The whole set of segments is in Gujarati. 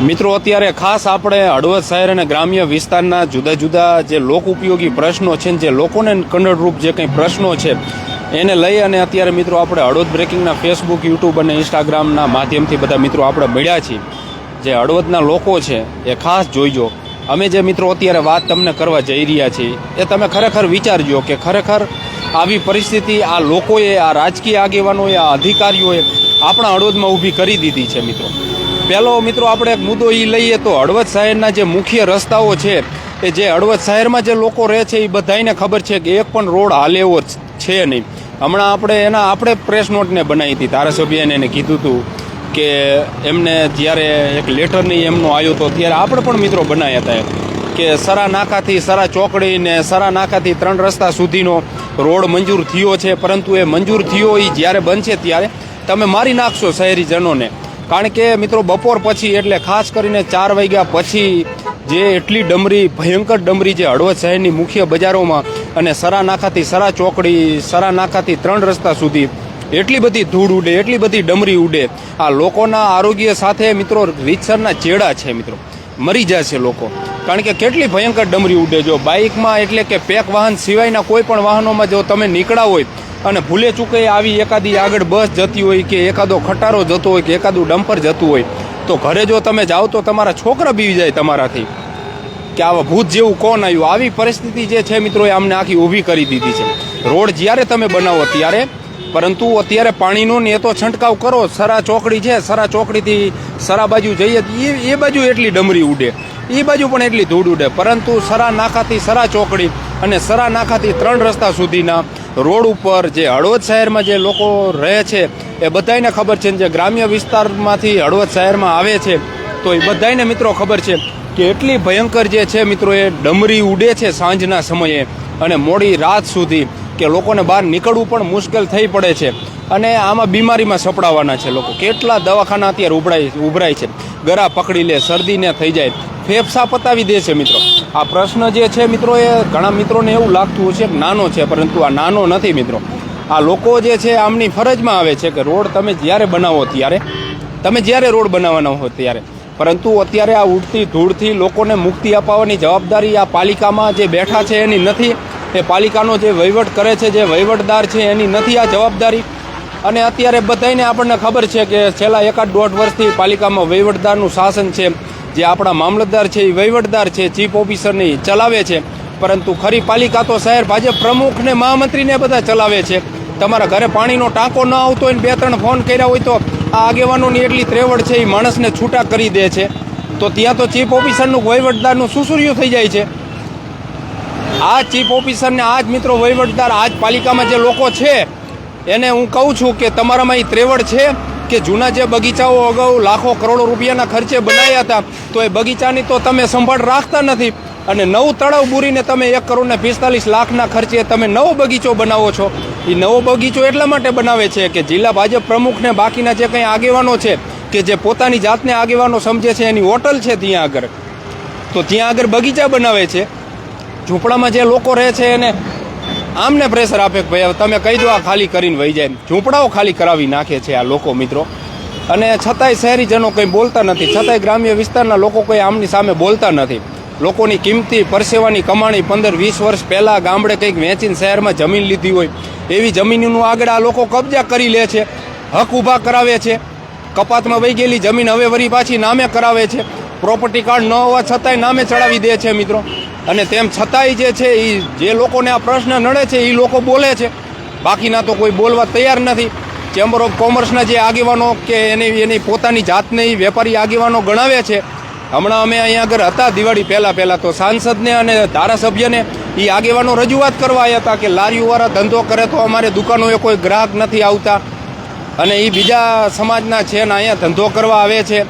મિત્રો, અત્યારે ખાસ આપણે હળવદ શહેર અને ગ્રામ્ય વિસ્તારના જુદા જુદા જે લોક ઉપયોગી પ્રશ્નો છે જે લોકોને કન્નડરૂપ જે કંઈ પ્રશ્નો છે, એને લઈ અને અત્યારે મિત્રો આપણે હળવદ બ્રેકિંગના ફેસબુક યુટ્યુબ અને ઇન્સ્ટાગ્રામના માધ્યમથી બધા મિત્રો આપણે મળ્યા છીએ. જે હળવદના લોકો છે, એ ખાસ જોઈજો. અમે જે મિત્રો અત્યારે વાત તમને કરવા જઈ રહ્યા છીએ, એ તમે ખરેખર વિચારજો કે ખરેખર આવી પરિસ્થિતિ આ લોકોએ, આ રાજકીય આગેવાનોએ, આ અધિકારીઓએ આપણા હળવદમાં ઊભી કરી દીધી છે, મિત્રો. પહેલો મિત્રો આપણે એક મુદ્દો એ લઈએ તો હળવદ શહેરના જે મુખ્ય રસ્તાઓ છે એ જે હળવદ શહેરમાં જે લોકો રહે છે, એ બધાને ખબર છે કે એક પણ રોડ હાલે એવો છે નહીં. હમણાં આપણે એના, આપણે પ્રેસ નોટને બનાવી હતી, ધારાસભ્યને એને કીધું હતું કે એમને જ્યારે એક લેટર નહીં એમનો આવ્યો તો ત્યારે આપણે પણ મિત્રો બનાવ્યા હતા કે સરા નાકાથી સરા ચોકડી ને સરા નાકાથી ત્રણ રસ્તા સુધીનો રોડ મંજૂર થયો છે, પરંતુ એ મંજૂર થયો એ જ્યારે બનશે ત્યારે તમે મારી નાખશો શહેરીજનોને. કારણ કે મિત્રો બપોર પછી એટલે ખાસ કરીને ચાર વાગ્યા પછી જે એટલી ડમરી, ભયંકર ડમરી જે હળવદ શહેરની મુખ્ય બજારોમાં અને સરા નાખાથી સરા ચોકડી, સરા નાખાથી ત્રણ રસ્તા સુધી એટલી બધી ધૂળ ઉડે, એટલી બધી ડમરી ઉડે, આ લોકોના આરોગ્ય સાથે મિત્રો રીતસરના ચેડા છે મિત્રો. મરી જશે લોકો. કારણ કે કેટલી ભયંકર ડમરી ઉડે જો બાઇકમાં એટલે કે પેક વાહન સિવાયના કોઈ પણ વાહનોમાં જો તમે નીકળ્યા હોય અને ભૂલે ચૂકે આવી એકાદી આગળ બસ જતી હોય કે એકાદો ખટારો જતો હોય કે એકાદું ડમ્પર જતું હોય, તો ઘરે જો તમે જાઓ તો તમારા છોકરા બીવી જાય તમારાથી. કે આવા ભૂત જેવું કોણ આવ્યું? આવી પરિસ્થિતિ જે છે મિત્રો, એ આમને આખી ઊભી કરી દીધી છે. રોડ જ્યારે તમે બનાવો ત્યારે, પરંતુ અત્યારે પાણીનો ને એ તો છંટકાવ કરો, સરા ચોકડી છે, સરા ચોકડીથી સરા બાજુ જઈએ, એ એ બાજુ એટલી ડમરી ઉડે. એ બાજુ પણ એટલી ધૂળ ઉડે. પરંતુ સરા નાખાથી સરા ચોકડી અને સરા નાખાથી ત્રણ રસ્તા સુધીના રોડ ઉપર જે હળવદ શહેરમાં જે લોકો રહે છે, એ બધાને ખબર છે જે ગ્રામ્ય વિસ્તારમાંથી હળવદ શહેરમાં આવે છે, તો એ બધાને મિત્રો ખબર છે કે એટલી ભયંકર જે છે મિત્રો, એ ડમરી ઉડે છે સાંજના સમયે. અને મોડી રાત સુધી કે લોકોને બહાર નીકળવું પણ મુશ્કેલ થઈ પડે છે. અને આમાં બીમારીમાં સપડાવવાના છે લોકો. કેટલા દવાખાના અત્યારે ઉભરાય ઉભરાય છે. ગરા પકડી લે, શરદીને થઈ જાય. ફેફસા પતાવી દે છે મિત્રો. આ પ્રશ્ન જે છે મિત્રો, એ ઘણા મિત્રોને એવું લાગતું હશે કે નાનો છે, પરંતુ આ નાનો નથી મિત્રો. આ લોકો જે છે, આમની ફરજમાં આવે છે કે રોડ તમે જ્યારે બનાવો ત્યારે, તમે જ્યારે રોડ બનાવવાના હો ત્યારે. પરંતુ અત્યારે આ ઉડતી ધૂળથી લોકોને મુક્તિ અપાવવાની જવાબદારી આ પાલિકામાં જે બેઠા છે એની નથી. એ પાલિકાનો જે વહીવટ કરે છે, જે વહીવટદાર છે એની નથી આ જવાબદારી. અને અત્યારે બધાને આપણને ખબર છે કે છેલ્લા એકાદ દોઢ વર્ષથી પાલિકામાં વહીવટદારનું શાસન છે. જે આપણા મામલતદાર છે, એ વહીવટદાર છે, ચીફ ઓફિસરને ચલાવે છે. પરંતુ ખરી પાલિકા તો શહેર ભાજપ પ્રમુખને મહામંત્રીને બધા ચલાવે છે. તમારા ઘરે પાણીનો ટાંકો ન આવતો હોય બે ત્રણ ફોન કર્યા હોય તો આ આગેવાનોની એટલી ત્રેવડ છે, એ માણસને છૂટા કરી દે છે. તો ત્યાં તો ચીફ ઓફિસરનું વહીવટદારનું સુસુર્યું થઈ જાય છે. આ ચીફ ઓફિસરને આ જ મિત્રો વહીવટદાર, આ જ પાલિકામાં જે લોકો છે એને હું કહું છું કે તમારામાં એ ત્રેવડ છે કે જૂના જે બગીચાઓ અગાઉ લાખો કરોડો રૂપિયાના ખર્ચે બનાવ્યા હતા, તો એ બગીચાની તો તમે સંભાળ રાખતા નથી. અને નવું તળાવ બુરીને તમે એક કરોડ ને પિસ્તાલીસ લાખના ખર્ચે તમે નવો બગીચો બનાવો છો. એ નવો બગીચો એટલા માટે બનાવે છે કે જિલ્લા ભાજપ પ્રમુખને બાકીના જે કંઈ આગેવાનો છે, કે જે પોતાની જાતને આગેવાનો સમજે છે, એની હોટલ છે ત્યાં આગળ. તો ત્યાં આગળ બગીચા બનાવે છે. ઝૂંપડામાં જે લોકો રહે છે એને આમને પ્રેશર આપે કે ભાઈ તમે કહી દો આ ખાલી કરીને વહી જાય ઝૂંપડાઓ ખાલી કરાવી નાખે છે આ લોકો મિત્રો. અને છતાંય શહેરીજનો કંઈ બોલતા નથી. છતાંય ગ્રામ્ય વિસ્તારના લોકો કોઈ આમની સામે બોલતા નથી. લોકોની કિંમતી પરસેવાની કમાણી પંદર વીસ વર્ષ પહેલાં ગામડે કંઈક વેચીને શહેરમાં જમીન લીધી હોય. એવી જમીનનું આગળ આ લોકો કબજા કરી લે છે. હક ઊભા કરાવે છે. કપાતમાં વહી ગયેલી જમીન હવે વરી પાછી નામે કરાવે છે. પ્રોપર્ટી કાર્ડ ન હોવા છતાંય નામે ચડાવી દે છે મિત્રો. અને તેમ છતાંય જે છે એ જે લોકોને આ પ્રશ્ન નડે છે એ લોકો બોલે છે. બાકીના તો કોઈ બોલવા તૈયાર નથી. ચેમ્બર ઓફ કોમર્સના જે આગેવાનો કે એની એની પોતાની જાતને એ વેપારી આગેવાનો ગણાવે છે. હમણાં અમે અહીંયા આગળ હતા દિવાળી પહેલાં પહેલાં તો સાંસદને અને ધારાસભ્યને એ આગેવાનો રજૂઆત કરવા આવ્યા હતા કે લારીઓવાળા ધંધો કરે તો અમારે દુકાનોએ કોઈ ગ્રાહક નથી આવતા. અને એ બીજા સમાજના છે ને અહીંયા ધંધો કરવા આવે છે.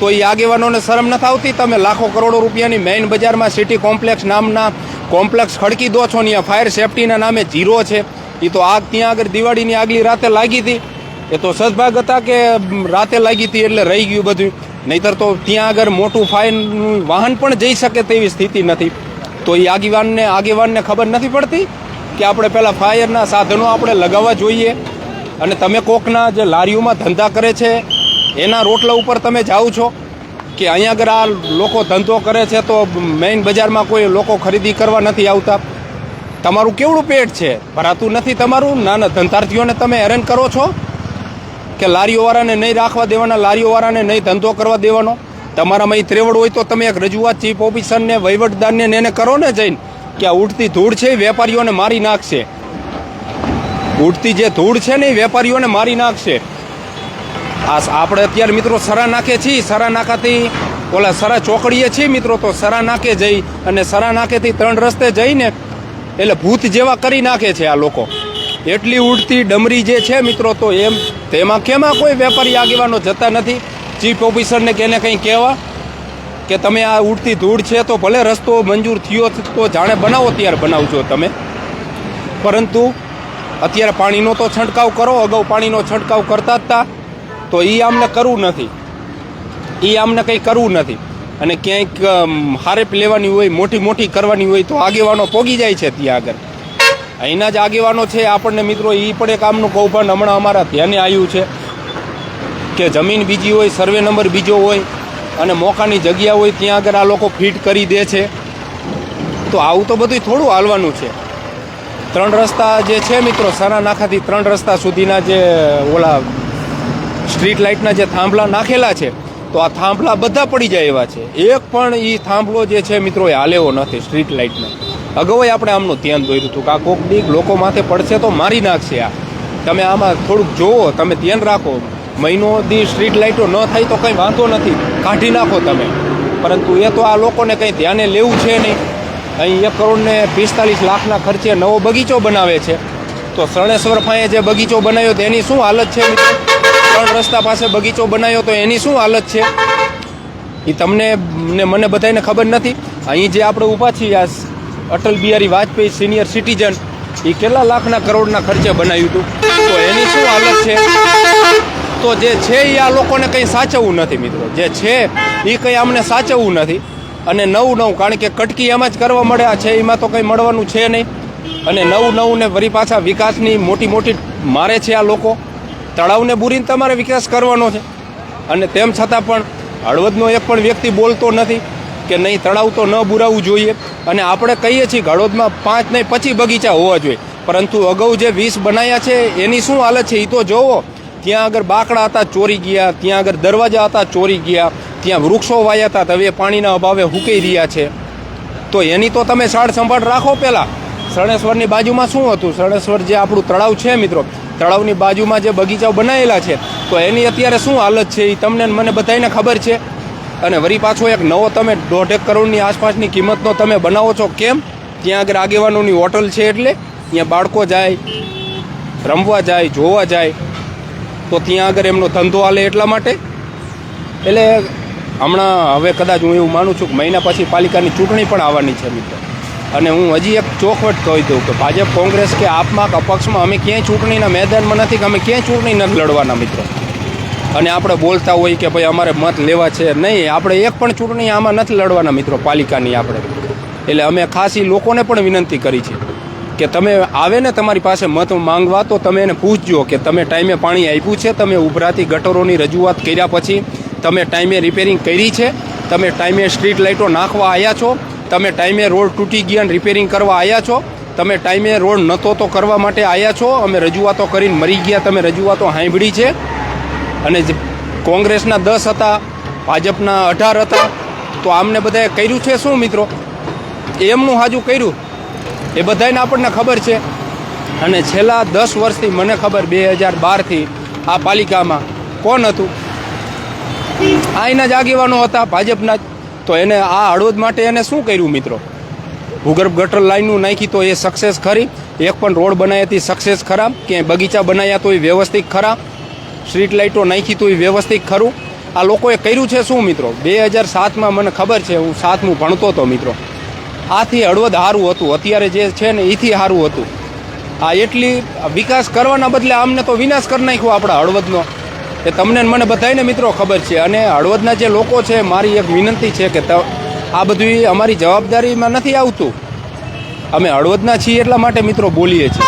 તો એ આગેવાનોને શરમ નથી આવતી? તમે લાખો કરોડો રૂપિયાની મેઇન બજારમાં સિટી કોમ્પ્લેક્સ નામના કોમ્પ્લેક્સ ખડકી દો છો ને ફાયર સેફટીના નામે જીરો છે. એ તો આગ ત્યાં આગળ દિવાળીની આગલી રાતે લાગી હતી. એ તો સદભાગ હતા કે રાતે લાગી હતી એટલે રહી ગયું બધું. નહીતર તો ત્યાં આગળ મોટું ફાયરનું વાહન પણ જઈ શકે તેવી સ્થિતિ નથી. તો એ આગેવાનને આગેવાનને ખબર નથી પડતી કે આપણે પહેલાં ફાયરના સાધનો આપણે લગાવવા જોઈએ? અને તમે કોકના જે લારીઓમાં ધંધા કરે છે એના રોટલા ઉપર તમે જાઓ છો કે અહીંયા આગળ આ લોકો ધંધો કરે છે તો મેઇન બજારમાં કોઈ લોકો ખરીદી કરવા નથી આવતા? તમારું કેવડું પેટ છે? ભરાતું નથી તમારું? નાના ધંધાર્થીઓને તમે હેરાન કરો છો? કે લારીઓવાળાને નહીં રાખવા દેવાના, લારીઓવાળાને નહીં ધંધો કરવા દેવાનો? તમારામાં એ ત્રેવડ હોય તો તમે એક રજૂઆત ચીફ ઓફિસરને વહીવટદારને એને કરો ને જઈને કે આ ઉડતી ધૂળ છે એ વેપારીઓને મારી નાખશે. ઉડતી જે ધૂળ છે ને એ વેપારીઓને મારી નાખશે. આ આપણે અત્યારે મિત્રો સરા નાખે છીએ, સરા નાખાથી ઓલા સરા ચોકડીએ છીએ મિત્રો, તો સરા નાખે જઈ અને સરા નાકેથી ત્રણ રસ્તે જઈને એટલે ભૂત જેવા કરી નાખે છે આ લોકો. એટલી ઉડતી ડમરી જે છે મિત્રો, તો એમ તેમાં કેમાં કોઈ વેપારી આગેવાનો જતા નથી? ચીફ ઓફિસરને કેને કંઈ કહેવા? કે તમે આ ઉડતી ધૂળ છે તો ભલે રસ્તો મંજૂર થયો તો જાણે બનાવો ત્યારે બનાવજો તમે. પરંતુ અત્યારે પાણીનો તો છંટકાવ કરો, અગાઉ પાણીનો છંટકાવ કરતા જ તા એ આમને કરવું નથી. એ આમને કંઈ કરવું નથી. અને ક્યાંક હારેપ લેવાની હોય મોટી મોટી કરવાની હોય, તો આગેવાનો પોગી જાય છે ત્યાં આગળ. અહીંના જ આગેવાનો છે, આપણને મિત્રો એ પણ એક આમનું કૌભાંડ હમણાં અમારા ધ્યાને આવ્યું છે. કે જમીન બીજી હોય, સર્વે નંબર બીજો હોય, અને મોકાની જગ્યા હોય, ત્યાં આગળ આ લોકો ફિટ કરી દે છે. તો આવું તો બધું થોડું હાલવાનું છે. ત્રણ રસ્તા જે છે મિત્રો સરા નાખાથી ત્રણ રસ્તા સુધીના જે ઓલા સ્ટ્રીટ લાઇટના જે થાંભલા નાખેલા છે, તો આ થાંભલા બધા પડી જાય એવા છે. એક પણ એ થાંભલો જે છે મિત્રો, એ હાલેવો નથી સ્ટ્રીટ લાઇટનો. અગાઉ આપણે આમનું ધ્યાન દોર્યું હતું કે આ કોક દીક લોકો માથે પડશે તો મારી નાખશે આ. તમે આમાં થોડુંક જોવો, તમે ધ્યાન રાખો. મહિનો દી સ્ટ્રીટ લાઇટો ન થાય તો કંઈ વાંધો નથી, કાઢી નાખો તમે. પરંતુ એ તો આ લોકોને કંઈ ધ્યાને લેવું છે નહીં. અહીં એક કરોડને પિસ્તાલીસ લાખના ખર્ચે નવો બગીચો બનાવે છે. તો શરણેશ્વર ફાંએ જે બગીચો બનાવ્યો તો એની શું હાલત છે મિત્રો? ત્રણ રસ્તા પાસે બગીચો બનાવ્યો તો એની શું હાલત છે? એ તમને, ને મને બધાને ખબર નથી. અહીં જે આપણે ઊભા છીએ, આ અટલ બિહારી વાજપેયી સિનિયર સિટીઝન એ કેટલા લાખના કરોડના ખર્ચે બનાવ્યું હતું તો એની શું હાલત છે? તો જે છે એ આ લોકોને કંઈ સાચવવું નથી મિત્રો. જે છે એ કંઈ અમને સાચવવું નથી. અને નવું નવું, કારણ કે કટકી એમાં જ કરવા મળે છે એમાં તો કંઈ મળવાનું છે નહીં. અને નવું નવું ને વળી પાછા વિકાસની મોટી મોટી મારે છે આ લોકો. તળાવને બુરીને તમારે વિકાસ કરવાનો છે. અને તેમ છતાં પણ હળવદનો એક પણ વ્યક્તિ બોલતો નથી કે નહીં, તળાવ તો ન બુરાવવું જોઈએ. અને આપણે કહીએ છીએ હળવદમાં પાંચ નહીં, પછી બગીચા હોવા જોઈએ. પરંતુ અગાઉ જે વીસ બનાવ્યા છે, એની શું હાલત છે એ તો જોવો. ત્યાં આગળ બાકડા હતા, ચોરી ગયા. ત્યાં આગળ દરવાજા હતા, ચોરી ગયા. ત્યાં વૃક્ષો વાયા હતા તવે પાણીના અભાવે હુકાઈ રહ્યા છે. તો એની તો તમે સાળ સંભાળ રાખો પહેલાં. શરણેશ્વરની બાજુમાં શું હતું? શરણેશ્વર જે આપણું તળાવ છે, મિત્રો તળાવની બાજુમાં જે બગીચાઓ બનાવેલા છે, તો એની અત્યારે શું હાલત છે એ તમને મને બધાને ખબર છે. અને વરી પાછો એક નવો તમે દોઢેક કરોડની આસપાસની કિંમતનો તમે બનાવો છો, કેમ? ત્યાં આગળ આગેવાનોની હોટલ છે એટલે ત્યાં બાળકો જાય, રમવા જાય, જોવા જાય. તો ત્યાં આગળ એમનો ધંધો હાલે એટલા માટે. એટલે હમણાં હવે કદાચ હું એવું માનું છું કે મહિના પછી પાલિકાની ચૂંટણી પણ આવવાની છે મિત્રો. અને હું હજી એક ચોખવટ કહી દઉં કે ભાજપ, કોંગ્રેસ કે આપમાં કે અપક્ષમાં અમે ક્યાંય ચૂંટણીના મેદાનમાં નથી કે અમે ક્યાંય ચૂંટણી નથી લડવાના મિત્રો. અને આપણે બોલતા હોઈએ કે ભાઈ અમારે મત લેવા છે નહીં, આપણે એક પણ ચૂંટણી આમાં નથી લડવાના મિત્રો પાલિકાની આપણે. એટલે અમે ખાસી લોકોને પણ વિનંતી કરી છે કે તમે આવે ને તમારી પાસે મત માંગવા તો તમે એને પૂછજો કે તમે ટાઈમે પાણી આપ્યું છે, તમે ઉભરાતી ગટરોની રજૂઆત કર્યા પછી તમે ટાઈમે રિપેરિંગ કરી છે, તમે ટાઈમે સ્ટ્રીટ લાઇટો નાખવા આવ્યા છો તમે ટાઈમે રોડ તૂટી ગયા રિપેરિંગ કરવા આવ્યા છો. તમે ટાઈમે રોડ નહોતો તો કરવા માટે આવ્યા છો. અમે રજૂઆતો કરીને મરી ગયા. તમે રજૂઆતો સાંભળી છે. અને કોંગ્રેસના દસ હતા, ભાજપના અઢાર હતા, તો આમને બધાએ કર્યું છે શું મિત્રો? એમનું હાજુ કર્યું? એ બધાને આપણને ખબર છે. અને છેલ્લા દસ વર્ષથી મને ખબર બે હજાર બારથી આ પાલિકામાં કોણ હતું? આ એના જ આગેવાનો હતા, ભાજપના જ. તો એને આ હળવદ માટે એને શું કર્યું મિત્રો? ભૂગર્ભ ગટર લાઈનનું નાખી તો એ સક્સેસ ખરી. એક પણ રોડ બનાવ્યા હતી સક્સેસ ખરા ક્યાંય બગીચા બનાવ્યા તો એ વ્યવસ્થિત ખરા સ્ટ્રીટ લાઇટો નાખી તો એ વ્યવસ્થિત ખરું. આ લોકોએ કર્યું છે શું મિત્રો? બે હજાર સાતમાં મને ખબર છે, હું સાતમું ભણતો હતો મિત્રો. આથી હળવદ સારું હતું. અત્યારે જે છે ને એથી સારું હતું. આ એટલી વિકાસ કરવાના બદલે આમને તો વિનાશ કરી નાખ્યો આપણા હળવદનો. એ તમને મને બધાને મિત્રો ખબર છે. અને હળવદના જે લોકો છે, મારી એક વિનંતી છે કે આ બધું અમારી જવાબદારીમાં નથી આવતું. અમે હળવદના છીએ એટલા માટે મિત્રો બોલીએ છીએ.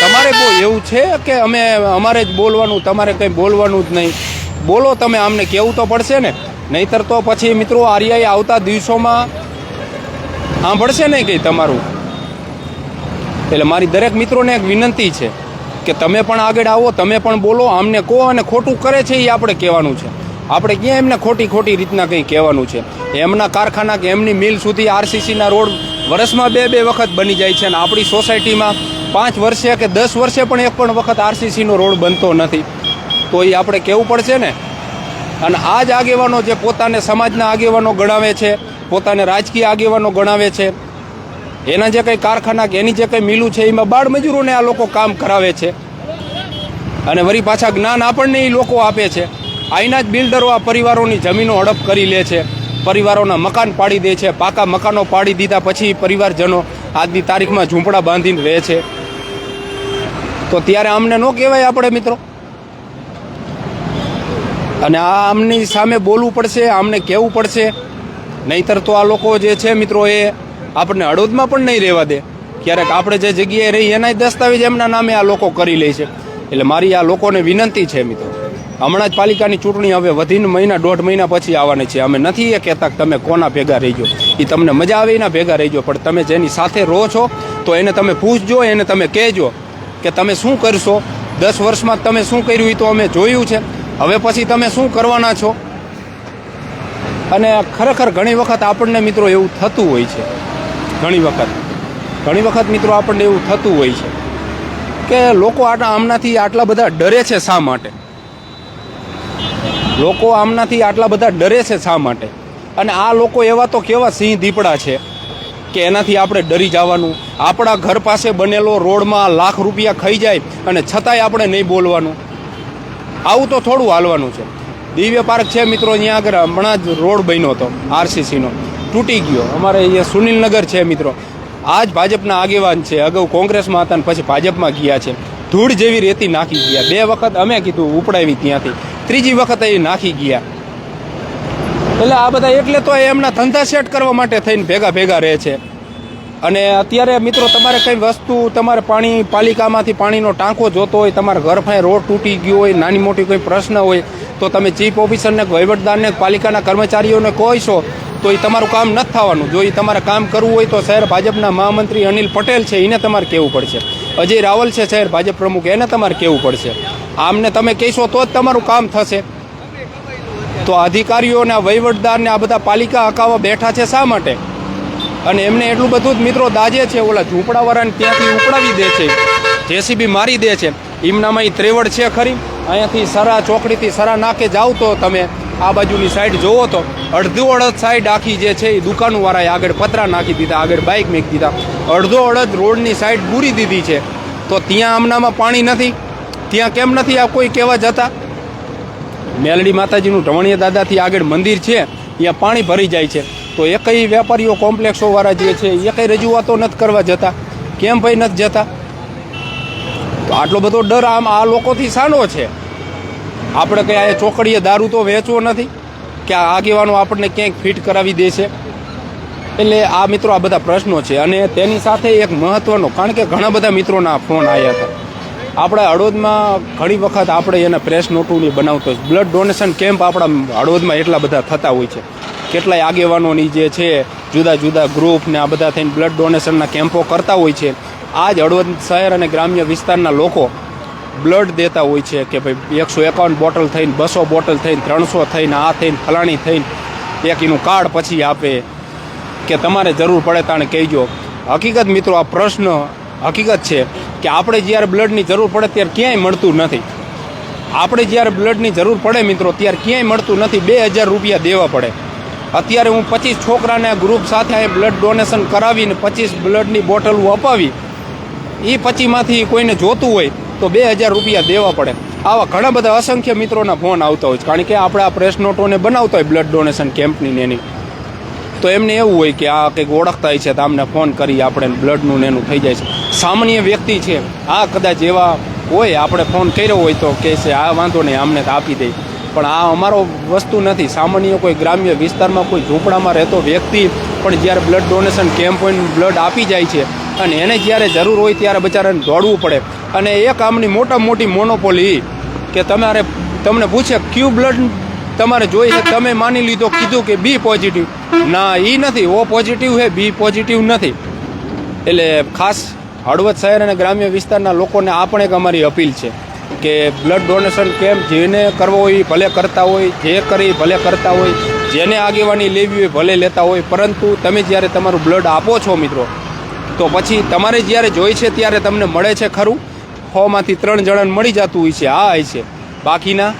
તમારે બહુ એવું છે કે અમે, અમારે જ બોલવાનું, તમારે કંઈ બોલવાનું જ નહીં. બોલો તમે, આમને કહેવું તો પડશે ને? નહીતર તો પછી મિત્રો આર્યાએ આવતા દિવસોમાં સાંભળશે નહીં કંઈ તમારું. એટલે મારી દરેક મિત્રોને એક વિનંતી છે. કે તમે પણ આગળ આવો, તમે પણ બોલો, આમને કહો અને ખોટું કરે છે એ આપણે કહેવાનું છે. આપણે ક્યાં એમને ખોટી ખોટી રીતના કંઈ કહેવાનું છે. એમના કારખાના કે એમની મિલ સુધી આરસીસીના રોડ વર્ષમાં બે બે વખત બની જાય છે અને આપણી સોસાયટીમાં પાંચ વર્ષે કે દસ વર્ષે પણ એક પણ વખત આરસીસીનો રોડ બનતો નથી. તો એ આપણે કહેવું પડશે ને? અને આ જ આગેવાનો જે પોતાને સમાજના આગેવાનો ગણાવે છે, પોતાને રાજકીય આગેવાનો ગણાવે છે એના જે કંઈ કારખાના કે એની જે કંઈ મિલું છે, એમાં બાળ મજૂરોને આ લોકો કામ કરાવે છે. અને વળી પાછા જ્ઞાન આપણને એ લોકો આપે છે. આઈના જ બિલ્ડરો આ પરિવારોની જમીનો હડપ કરી લે છે. પરિવારોના મકાન પાડી દે છે. પાકા મકાનો પાડી દીધા પછી પરિવારજનો આજની તારીખમાં ઝૂંપડા બાંધીને રહે છે. તો ત્યારે અમને ન કહેવાય આપણે મિત્રો. અને આ આમની સામે બોલવું પડશે, આમને કહેવું પડશે. નહીતર તો આ લોકો જે છે મિત્રો એ આપણને હળવદમાં પણ નહીં રહેવા દે. ક્યારેક આપણે જે જગ્યાએ રહી એના દસ્તાવેજ એમના નામે આ લોકો કરી લે છે. એટલે મારી આ લોકોને વિનંતી છે મિત્રો. હમણાં જ પાલિકાની ચૂંટણી હવે વધીને મહિના દોઢ મહિના પછી આવવાની છે. અમે નથી એ કહેતા તમે કોના ભેગા રહીજો. એ તમને મજા આવે એના ભેગા રહીજો. પણ તમે જેની સાથે રહો છો, તો એને તમે પૂછજો, એને તમે કહેજો કે તમે શું કરશો? દસ વર્ષમાં તમે શું કર્યું એ તો અમે જોયું છે. હવે પછી તમે શું કરવાના છો? અને ખરેખર ઘણી વખત આપણને મિત્રો એવું થતું હોય છે. ઘણી વખત. ઘણી વખત મિત્રો આપણને એવું થતું હોય છે કે લોકો આટલા આમનાથી આટલા બધા ડરે છે શા માટે? લોકો આમનાથી આટલા બધા ડરે છે શા માટે? અને આ લોકો એવા તો કેવા સિંહ દીપડા છે કે એનાથી આપણે ડરી જવાનું. આપણા ઘર પાસે બનેલો રોડમાં લાખ રૂપિયા ખાઈ જાય અને છતાંય આપણે નહીં બોલવાનું. આવું તો થોડું હાલવાનું છે. દિવ્ય પાર્ક છે મિત્રો, અહીંયા આગળ હમણાં જ રોડ બન્યો હતો આરસીસીનો તૂટી ગયો. અમારે અહીંયા સુનિલનગર છે મિત્રો. આ જ ભાજપના આગેવાન છે. અગાઉ કોંગ્રેસમાં હતા ને પછી ભાજપમાં ગયા છે. ધૂળ જેવી રેતી નાખી ગયા. બે વખત અમે કીધું ઉપડાવી ત્યાંથી. ત્રીજી વખત એ નાખી ગયા. એટલે આ બધા એટલે તો એમના ધંધા સેટ કરવા માટે થઈને ભેગા ભેગા રહે છે. અને અત્યારે મિત્રો તમારે કંઈ વસ્તુ, તમારે પાણી, પાલિકામાંથી પાણીનો ટાંકો જોતો હોય, તમારા ઘર પાસે રોડ તૂટી ગયો હોય, નાની મોટી કોઈ પ્રશ્ન હોય, તો તમે ચીફ ઓફિસરને, વહીવટદારને, પાલિકાના કર્મચારીઓને કહીશો તો એ તમારું કામ નથી થવાનું. જો એ તમારે કામ કરવું હોય તો શહેર ભાજપના મહામંત્રી અનિલ પટેલ છે એને તમારે કહેવું પડશે. અજય રાવલ છે, શહેર ભાજપ પ્રમુખ, એને તમારે કહેવું પડશે. આમને તમે કહેશો તો જ તમારું કામ થશે. તો અધિકારીઓને વહીવટદારને આ બધા પાલિકા હકાવા બેઠા છે શા માટે? અને એમને એટલું બધું જ મિત્રો દાજે છે, ઓલા ઝૂંપડાવાળાને ત્યાંથી ઉપડાવી દે છે, જેસીબી મારી દે છે. એમનામાં એ ત્રેવડ છે ખરી? અહીંયાથી સરા ચોકડીથી સરા નાકે જાઓ તો તમે આ બાજુની સાઈડ જોવો તો અડધો અડધ સાઈડ આખી જે છે એ દુકાનવાળાએ આગળ પતરા નાખી દીધા, આગળ બાઇક મેક દીધા. અડધો અડધ રોડની સાઈડ પૂરી દીધી છે. તો ત્યાં હમણાંમાં પાણી નથી. ત્યાં કેમ નથી? આ કોઈ કહેવા જતા. મેલડી માતાજીનું ઢવણીય દાદાથી આગળ મંદિર છે. ત્યાં પાણી ભરી જાય છે. તો એકઈ વેપારીઓ કોમ્પ્લેક્સોવાળા જે છે એ કઈ રજૂઆતો નથી કરવા જતા. કેમ ભાઈ નથી જતા? તો આટલો બધો ડર આમ આ લોકોથી સાનો છે? આપણે કઈ આ ચોકડીએ દારૂ તો વેચવો નથી, કે આ આગેવાનો આપણને ક્યાંક ફિટ કરાવી દે છે? એટલે આ મિત્રો આ બધા પ્રશ્નો છે, અને તેની સાથે એક મહત્વનો, કારણ કે ઘણા બધા મિત્રોના ફોન આવ્યા હતા. આપણે હળવદમાં ઘણી વખત આપણે એને પ્રેસ નોટુની બનાવતો હોય બ્લડ ડોનેશન કેમ્પ આપણા હળવદમાં એટલા બધા થતા હોય છે. કેટલાય આગેવાનોની જે છે, જુદા જુદા ગ્રુપ ને આ બધા થઈને બ્લડ ડોનેશનના કેમ્પો કરતા હોય છે. આ જ હળવદ શહેર અને ગ્રામ્ય વિસ્તારના લોકો બ્લડ દેતા હોય છે કે ભાઈ એકસો એકાવન બોટલ થઈને, બસો બોટલ થઈને, ત્રણસો થઈને, આ થઈને, ફલાણી થઈને એક એનું કાર્ડ પછી આપે કે તમારે જરૂર પડે તાણે કહેજો. હકીકત મિત્રો, આ પ્રશ્ન હકીકત છે કે આપણે જ્યારે બ્લડની જરૂર પડે ત્યારે ક્યાંય મળતું નથી. આપણે જ્યારે બ્લડની જરૂર પડે મિત્રો, ત્યારે ક્યાંય મળતું નથી. બે હજાર રૂપિયા દેવા પડે. અત્યારે હું પચીસ છોકરાને ગ્રુપ સાથે અહીં બ્લડ ડોનેશન કરાવીને પચીસ બ્લડની બોટલો અપાવી. એ પછીમાંથી કોઈને જોતું હોય તો બે હજાર રૂપિયા દેવા પડે. આવા ઘણા બધા અસંખ્ય મિત્રોના ફોન આવતા હોય છે. કારણ કે આપણે આ પ્રેસ નોટોને બનાવતા હોય બ્લડ ડોનેશન કેમ્પની એની. તો એમને એવું હોય કે આ કંઈક ઓળખતા હોય છે તો આમને ફોન કરી આપણે બ્લડનું ને એનું થઈ જાય છે. સામાન્ય વ્યક્તિ છે. આ કદાચ એવા હોય, આપણે ફોન કર્યો હોય તો કે છે આ વાંધો નહીં, આમને તો આપી દઈ પણ આ અમારો વસ્તુ નથી. સામાન્ય કોઈ ગ્રામ્ય વિસ્તારમાં કોઈ ઝૂંપડામાં રહેતો વ્યક્તિ પણ જ્યારે બ્લડ ડોનેશન કેમ્પ હોય બ્લડ આપી જાય છે અને એને જ્યારે જરૂર હોય ત્યારે બચારાને દોડવું પડે. અને એ કામની મોટા મોટી મોનોપોલી કે તમારે તમને પૂછે ક્યુ બ્લડ તમારે જોઈ તમે માની લીધો, કીધું કે બી પોઝિટિવ ના એ નથી. ઓ પોઝિટિવ છે બી પોઝિટિવ નથી. એટલે ખાસ હળવદ શહેર અને ગ્રામ્ય વિસ્તારના લોકોને આ પણ એક અમારી અપીલ છે કે બ્લડ ડોનેશન કેમ્પ જેને કરવો હોય ભલે કરતા હોય, જે કરી ભલે કરતા હોય, જેને આગેવાની લેવી હોય ભલે લેતા હોય. પરંતુ તમે જ્યારે તમારું બ્લડ આપો છો મિત્રો તો પછી તમારે જ્યારે જોઈ છે ત્યારે તમને મળે છે ખરું? છમાંથી ત્રણ જણાને મળી જતું હોય છે, આ હોય છે. બાકીના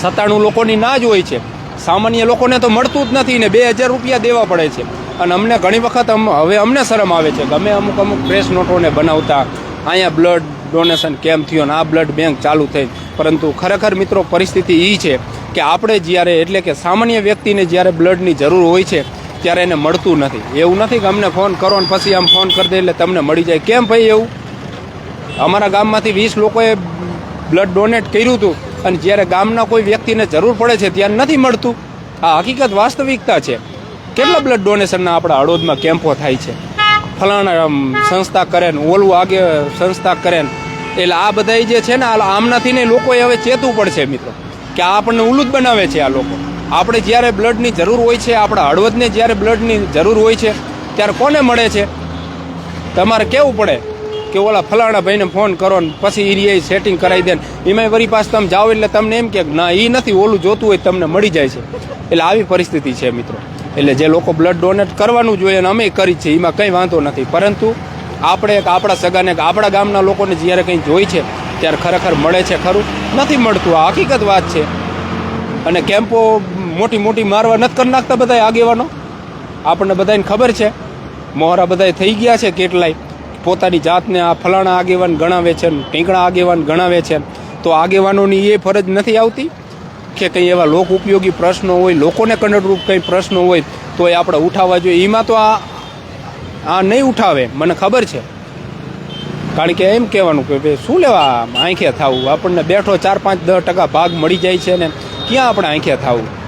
સત્તાણું લોકોની ના જ હોય છે. સામાન્ય લોકોને તો મળતું જ નથી ને બે હજાર રૂપિયા દેવા પડે છે. અને અમને ઘણી વખત હવે અમને શરમ આવે છે. ગમે અમુક અમુક પ્રેસ નોટોને બનાવતા, અહીંયા બ્લડ ડોનેશન કેમ્પ થયો ને આ બ્લડ બેંક ચાલુ થઈ. પરંતુ ખરેખર મિત્રો પરિસ્થિતિ એ છે કે આપણે જ્યારે, એટલે કે સામાન્ય વ્યક્તિને જ્યારે બ્લડની જરૂર હોય છે ત્યારે એને મળતું નથી. એવું નથી કે અમને ફોન કરો ને પછી આમ ફોન કરી દે એટલે તમને મળી જાય. કેમ ભાઈ એવું? અમારા ગામમાંથી વીસ લોકોએ બ્લડ ડોનેટ કર્યું હતું અને જ્યારે ગામના કોઈ વ્યક્તિને જરૂર પડે છે ત્યારે નથી મળતું. આ હકીકત વાસ્તવિકતા છે. કેટલા બ્લડ ડોનેશનના આપણા હળોદમાં કેમ્પો થાય છે? ફલાણા સંસ્થા કરે ને, ઓલું આગે સંસ્થા કરે ને. એટલે આ બધા જે છે ને આમનાથી ને લોકોએ હવે ચેતવું પડશે મિત્રો. કે આ આપણને ઉલુદ બનાવે છે આ લોકો. આપણે જ્યારે બ્લડની જરૂર હોય છે, આપણા હળવદને જ્યારે બ્લડની જરૂર હોય છે, ત્યારે કોને મળે છે? તમારે કેવું પડે કે ઓલા ફલાણા ભાઈને ફોન કરો ને પછી એરિયાએ સેટિંગ કરાવી દે ને. એમાંય વરી પાસે તમે જાઓ એટલે તમને એમ કે, ના એ નથી, ઓલું જોતું હોય તમને મળી જાય છે. એટલે આવી પરિસ્થિતિ છે મિત્રો. એટલે જે લોકો બ્લડ ડોનેટ કરવાનું જોઈએ અને અમે કરી છે, એમાં કંઈ વાંધો નથી. પરંતુ આપણે એક આપણા સગાને આપણા ગામના લોકોને જ્યારે કંઈ જોઈ છે, ત્યારે ખરેખર મળે છે ખરું? નથી મળતું, આ હકીકત વાત છે. અને કેમ્પો મોટી મોટી મારવા નથી કરી નાખતા બધા આગેવાનો? આપણને બધાને ખબર છે. મોહરા બધાય થઈ ગયા છે કેટલાય. પોતાની જાતને આ ફલાણા આગેવાન ગણાવે છે ટીંકણા આગેવાન ગણાવે છે. તો આગેવાનોની એ ફરજ નથી આવતી કે કંઈ એવા લોક ઉપયોગી પ્રશ્નો હોય, લોકોને કન્નડરૂપ કંઈ પ્રશ્નો હોય તો એ આપણે ઉઠાવવા જોઈએ. એમાં તો આ આ નહીં ઉઠાવે, મને ખબર છે. કારણ કે એમ કહેવાનું કે ભાઈ શું લેવા આંખે થવું? આપણને બેઠો ચાર પાંચ દસ ટકા ભાગ મળી જાય છે ને ક્યાં આપણે આંખે થવું?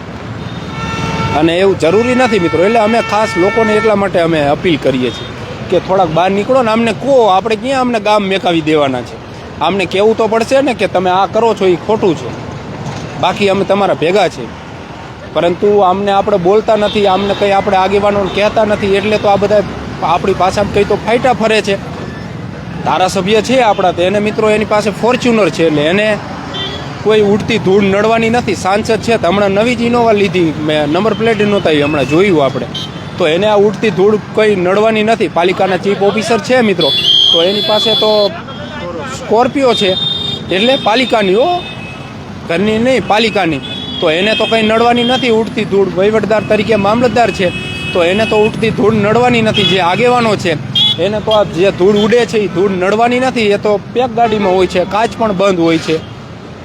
અને એવું જરૂરી નથી મિત્રો. એટલે અમે ખાસ લોકોને એટલા માટે અમે અપીલ કરીએ છીએ કે થોડાક બહાર નીકળો ને અમને કહો, આપણે ક્યાં અમને ગામ મેકાવી દેવાના છે? અમને કહેવું તો પડશે ને કે તમે આ કરો છો, એ ખોટું છે. બાકી અમે તમારા ભેગા છે પરંતુ અમને આપણે બોલતા નથી, અમને કંઈ આપણે આગેવાનોને કહેતા નથી, એટલે તો આ બધા આપણી પાછા કંઈ તો ફાયટા ફરે છે. ધારાસભ્ય છે આપણા તો, એને મિત્રો એની પાસે ફોર્ચ્યુનર છે, એટલે એને કોઈ ઉડતી ધૂળ નડવાની નથી. સાંસદ છે તો હમણાં નવી જ ઇનોવા લીધી. મેં નંબર પ્લેટ નહોતા હમણાં જોયું આપણે. તો એને આ ઉડતી ધૂળ કંઈ નડવાની નથી. પાલિકાના ચીફ ઓફિસર છે મિત્રો. તો એની પાસે તો સ્કોર્પિયો છે. એટલે પાલિકાની હો. ઘરની નહીં, પાલિકાની. તો એને તો કંઈ નડવાની નથી ઉડતી ધૂળ. વહીવટદાર તરીકે મામલતદાર છે. તો એને તો ઉડતી ધૂળ નડવાની નથી. જે આગેવાનો છે, એને તો આ જે ધૂળ ઉડે છે, એ ધૂળ નડવાની નથી. એ તો પેક ગાડીમાં હોય છે, કાચ પણ બંધ હોય છે.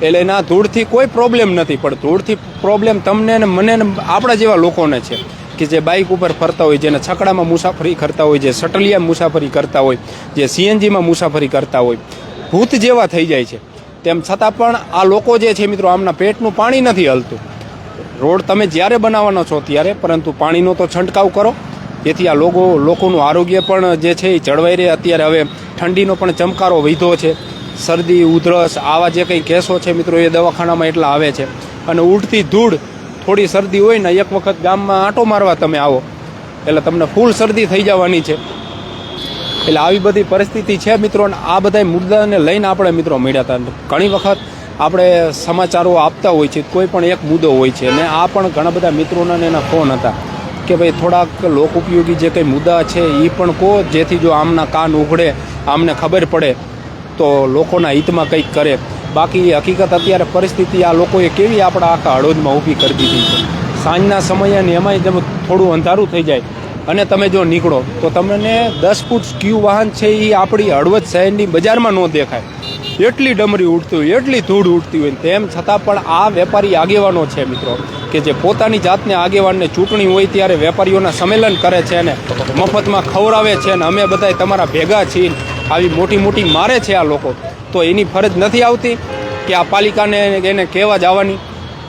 એટલે એના ધૂળથી કોઈ પ્રોબ્લેમ નથી પણ ધૂળથી પ્રોબ્લેમ તમને ને મને ને આપણા જેવા લોકોને છે કે જે બાઇક ઉપર ફરતા હોય, જેને છકડામાં મુસાફરી કરતા હોય, જે સટલિયા મુસાફરી કરતા હોય, જે સીએનજીમાં મુસાફરી કરતા હોય, ભૂત જેવા થઈ જાય છે. તેમ છતાં પણ આ લોકો જે છે મિત્રો, આમના પેટનું પાણી નથી હલતું. રોડ તમે જ્યારે બનાવવાનો છો ત્યારે, પરંતુ પાણીનો તો છંટકાવ કરો. જેથી આ લોકો, લોકોનું આરોગ્ય પણ જે છે એ જળવાઈ રહે. અત્યારે હવે ઠંડીનો પણ ચમકારો વધ્યો છે. શરદી, ઉધરસ, આવા જે કંઈ કેસો છે મિત્રો, એ દવાખાનામાં એટલા આવે છે. અને ઉડતી ધૂળ, થોડી શરદી હોય ને, એક વખત ગામમાં આંટો મારવા તમે આવો. એટલે તમને ફૂલ શરદી થઈ જવાની છે. એટલે આવી બધી પરિસ્થિતિ છે મિત્રો, અને આ બધા મુદ્દાને લઈને આપણે મિત્રો મળ્યા હતા ઘણી વખત આપણે સમાચારો આપતા હોય છે, કોઈ પણ એક મુદ્દો હોય છે અને આ પણ ઘણા બધા મિત્રોના એના ફોન હતા, કે ભાઈ થોડાક લોક ઉપયોગી જે કંઈ મુદ્દા છે એ પણ કહો, જેથી જો આમના કાન ઉઘડે, આમને ખબર પડે. તો લોકોના હિતમાં કંઈક કરે. બાકી હકીકત અત્યારે પરિસ્થિતિ આ લોકોએ કેવી આપણા આખા હળોદમાં ઊભી કરી દીધી છે. સાંજના સમયે અને એમાંય જેમ થોડું અંધારું થઈ જાય અને તમે જો નીકળો, તો તમને દસ ફૂટ સ્ક્યુ વાહન છે એ આપણી હળવદ શહેરની બજારમાં ન દેખાય. એટલી ડમરી ઉડતી હોય, એટલી ધૂળ ઉડતી હોય તેમ છતાં પણ આ વેપારી આગેવાનો છે મિત્રો, કે જે પોતાની જાતને આગેવાનને ચૂંટણી હોય ત્યારે વેપારીઓના સંમેલન કરે છે અને મફતમાં ખવડાવે છે અને અમે બધા તમારા ભેગા છીએ. આવી મોટી મોટી મારે છે આ લોકો. તો એની ફરજ નથી આવતી કે આ પાલિકાને એને કહેવા જવાની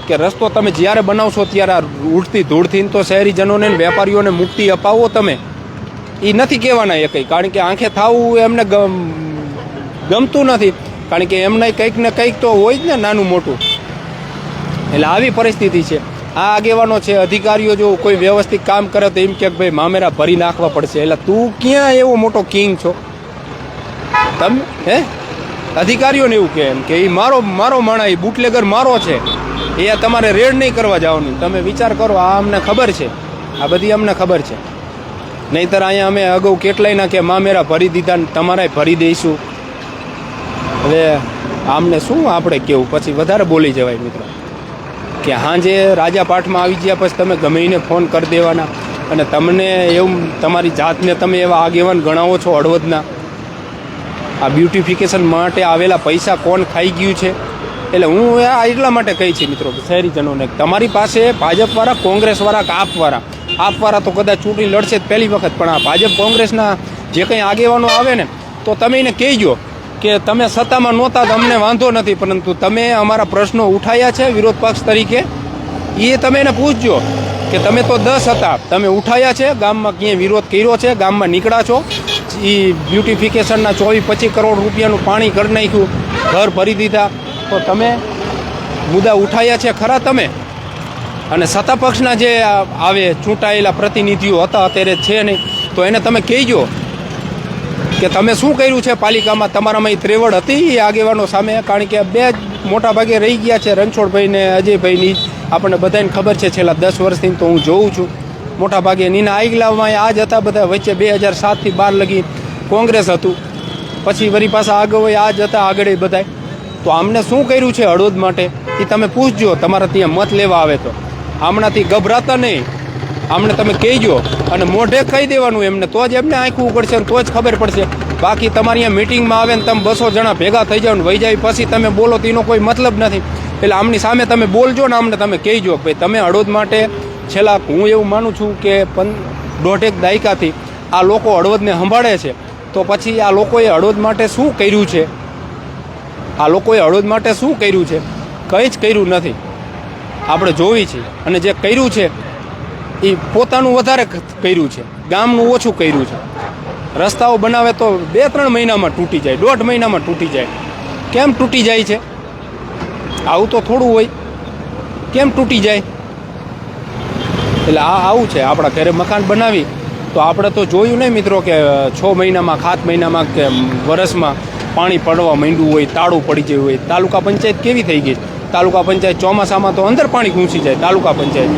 કે રસ્તો તમે જ્યારે બનાવશો ત્યારે આ ઉડતી ધૂળથી તો શહેરીજનોને વેપારીઓને મુક્તિ અપાવો તમે. એ નથી કહેવાના એ કંઈ. કારણ કે આંખે થાવું એમને ગમતું નથી. કારણ કે એમને કંઈક ને કંઈક તો હોય જ ને નાનું મોટું. એટલે આવી પરિસ્થિતિ છે. આ આગેવાનો છે, અધિકારીઓ જો કોઈ વ્યવસ્થિત કામ કરે તો એમ કે ભાઈ, મામેરા ભરી નાખવા પડશે. એટલે તું ક્યાં એવો મોટો કિંગ છો? તમે, હે? અધિકારીઓને એવું કહે એમ કે એ મારો મારો માણા એ બુટલેગર મારો છે. એ તમારે રેડ નહીં કરવા જવાનું. તમે વિચાર કરો, આ અમને ખબર છે. આ બધી અમને ખબર છે. નહીતર અહીંયા અમે અગાઉ કેટલાય ના કે મામેરા ભરી દીધા ને તમારે ભરી દઈશું. હવે આમને શું આપણે કેવું? પછી વધારે બોલી જવાય મિત્રો. કે હાંજે રાજા પાઠમાં આવી ગયા પછી તમે ગમે એને ફોન કરી દેવાના. અને તમને એવું, તમારી જાતને તમે એવા આગેવાન ગણાવો છો હળવદના. આ બ્યુટિફિકેશન માટે આવેલા પૈસા કોણ ખાઈ ગયું છે? એટલે હું આ એટલા માટે કહી છે મિત્રો શહેરીજનોને, તમારી પાસે ભાજપવાળા, કોંગ્રેસવાળા કે આપવાળા? આપવાળા તો કદાચ ચૂંટણી લડશે જ પહેલી વખત, પણ આ ભાજપ કોંગ્રેસના જે કંઈ આગેવાનો આવે ને, તો તમે એને કહેજો કે તમે સત્તામાં નહોતા તો અમને વાંધો નથી, પરંતુ તમે અમારા પ્રશ્નો ઉઠાયા છે વિરોધ પક્ષ તરીકે. એ તમે એને પૂછજો કે તમે તો દસ હતા, તમે ઉઠાયા છે, ગામમાં ક્યાંય વિરોધ કર્યો છે, ગામમાં નીકળ્યા છો? એ બ્યુટિફિકેશનના ચોવીસ પચીસ કરોડ રૂપિયાનું પાણી કરી નાખ્યું, ઘર ભરી દીધા. તો તમે મુદ્દા ઉઠાયા છે ખરા તમે? અને સત્તા પક્ષના જે આવે ચૂંટાયેલા પ્રતિનિધિઓ હતા, અત્યારે છે નહીં. તો એને તમે કહેજો કે તમે શું કર્યું છે પાલિકામાં? તમારામાં એ ત્રેવડ હતી એ આગેવાનો સામે? કારણ કે બે મોટા ભાગે રહી ગયા છે રણછોડભાઈ ને અજયભાઈની આપણને બધાને ખબર છે, છેલ્લા દસ વર્ષથી તો હું જોઉં છું. મોટા ભાગે નીના આગલામાં આ જ હતા, બધા વચ્ચે બે હજાર સાતથી બાર લગી કોંગ્રેસ હતું. પછી વરી પાછા આગળ હોય આ જ હતા, આગળ બધા તો આમને શું કર્યું છે હળવદ માટે? એ તમે પૂછજો તમારા ત્યાં મત લેવા આવે તો. આમનાથી ગભરાતા નહીં. આમને તમે કહેજો અને મોઢે કહી દેવાનું એમને. તો જ એમને આંખું ઉગડશે ને તો જ ખબર પડશે. બાકી તમારી અહીંયા મિટિંગમાં આવે ને તમે બસો જણા ભેગા થઈ જાવ ને વહી જાય, પછી તમે બોલો તો એનો કોઈ મતલબ નથી. એટલે આમની સામે તમે બોલજો ને આમને તમે કહેજો ભાઈ તમે હળવદ માટે છેલ્લા હું એવું માનું છું કે પન દોઢેક દાયકાથી આ લોકો હળવદને સંભાળે છે. તો પછી આ લોકોએ હળવદ માટે શું કર્યું છે? આ લોકોએ હળવદ માટે શું કર્યું છે? કંઈ જ કર્યું નથી. આપણે જોવી છે. અને જે કર્યું છે, એ પોતાનું વધારે કર્યું છે. ગામનું ઓછું કર્યું છે. રસ્તાઓ બનાવે તો બે ત્રણ મહિનામાં તૂટી જાય, દોઢ મહિનામાં તૂટી જાય. કેમ તૂટી જાય છે? આવું તો થોડું હોય. કેમ તૂટી જાય? એટલે આ આવું છે. આપણા ઘરે મકાન બનાવી, તો આપણે તો જોયું નહીં મિત્રો કે છ મહિનામાં સાત મહિનામાં કે વરસમાં પાણી પડવા માંડ્યું હોય, તાળું પડી ગયું હોય. તાલુકા પંચાયત કેવી થઈ ગઈ? તાલુકા પંચાયત ચોમાસામાં તો અંદર પાણી ઘૂંસી જાય, તાલુકા પંચાયત.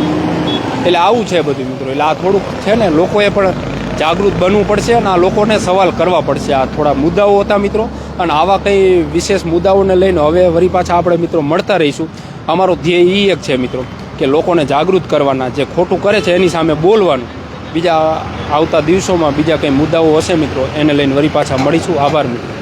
એટલે આવું છે બધું મિત્રો. એટલે આ થોડુંક છે ને, લોકોએ પણ જાગૃત બનવું પડશે અને આ લોકોને સવાલ કરવા પડશે. આ થોડા મુદ્દાઓ હતા મિત્રો, અને આવા કંઈ વિશેષ મુદ્દાઓને લઈને હવે વરી પાછા આપણે મિત્રો મળતા રહીશું. અમારો ધ્યેય એ એક છે મિત્રો. કે લોકોને જાગૃત કરવાના જે ખોટું કરે છે એની સામે બોલવાનું. બીજા આવતા દિવસોમાં બીજા કંઈ મુદ્દાઓ હશે મિત્રો, એને લઈને વરી પાછા મળીશું. આભાર મિત્રો.